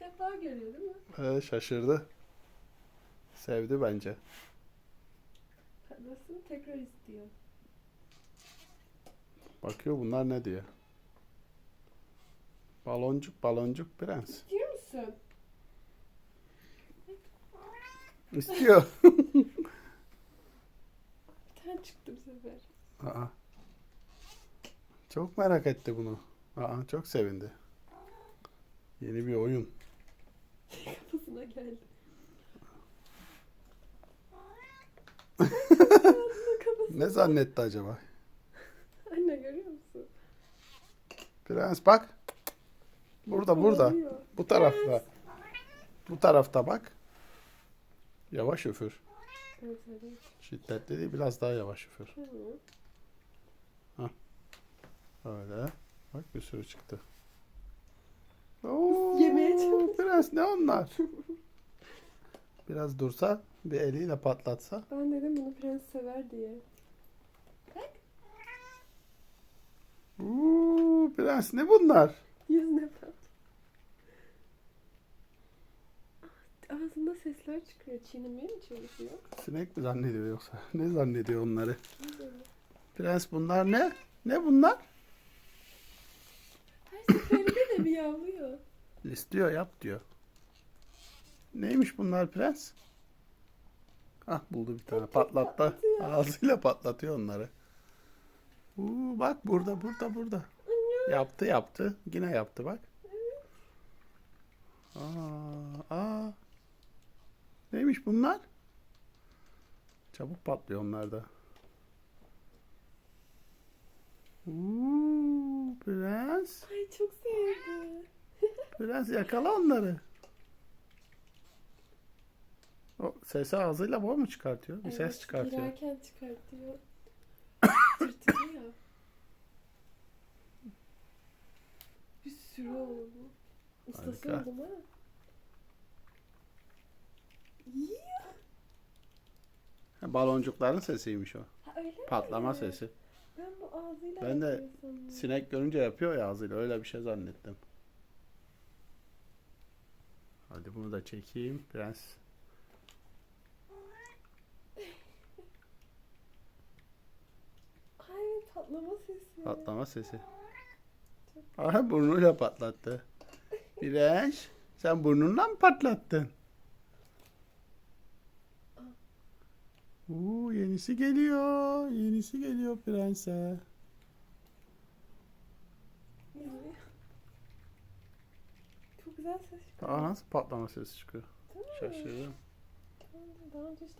İlk defa görüyor değil mi? Ee, şaşırdı. Sevdi bence. Nasıl tekrar istiyor. Bakıyor bunlar ne diyor. Baloncuk baloncuk prens. İstiyor musun? İstiyor. Bir tane çıktı bu sefer. Aa. Çok merak etti bunu. Aa, çok sevindi. Yeni bir oyun. Kafasına geldi. Ne zannetti acaba? Anne görüyor musun? Prens bak. Burada burada. Bu tarafta. Bu tarafta bak. Yavaş. Evet evet. Şiddetli değil biraz daha yavaş üfür. Tamam. Öyle. Bak bir sürü çıktı. Prens ne onlar? Biraz dursa bir eliyle patlatsa. Ben dedim bunu prens sever diye. Uuu prens ne bunlar? Yüzüne pat. Ah, Ağzında sesler çıkıyor. Çiğnemeye mi çalışıyor? Sinek mi zannediyor yoksa? Ne zannediyor onları? Prens bunlar ne? Ne bunlar? Her seferinde de miyavlıyor. İstiyor yap diyor. Neymiş bunlar prens? Ah buldu bir tane patlattı. Ağzıyla patlatıyor onları. Uuu bak burada burada burada. Yaptı yaptı. Yine yaptı bak. Aa, aa. Neymiş bunlar? Çabuk patlıyor onlar da. Uuu prens. Ay çok sevdi. Prens yakala onları. O sesi ağzıyla bu mu çıkartıyor? Bir ses çıkartıyor. Girerken çıkartıyor. Tırtılıyor. Bir sürü oldu. Ustası Harika. oldu ha. Yiyor. Ha, Baloncukların sesiymiş o. Ha, öyle mi? Patlama sesi. Ben bu ağzıyla Ben de sandım. Sinek görünce yapıyor ya ağzıyla. Öyle bir şey zannettim. Hadi bunu da çekeyim. Prens. Ay patlama sesi. Patlama sesi. Aha burnuyla patlattı. Prens. Sen burnunla mı patlattın? Uuu yenisi geliyor. Yenisi geliyor prense. Yani. Çok güzel ses çıkıyor. Aa nasıl patlama sesi çıkıyor? Şaşırdım. Daha önce işte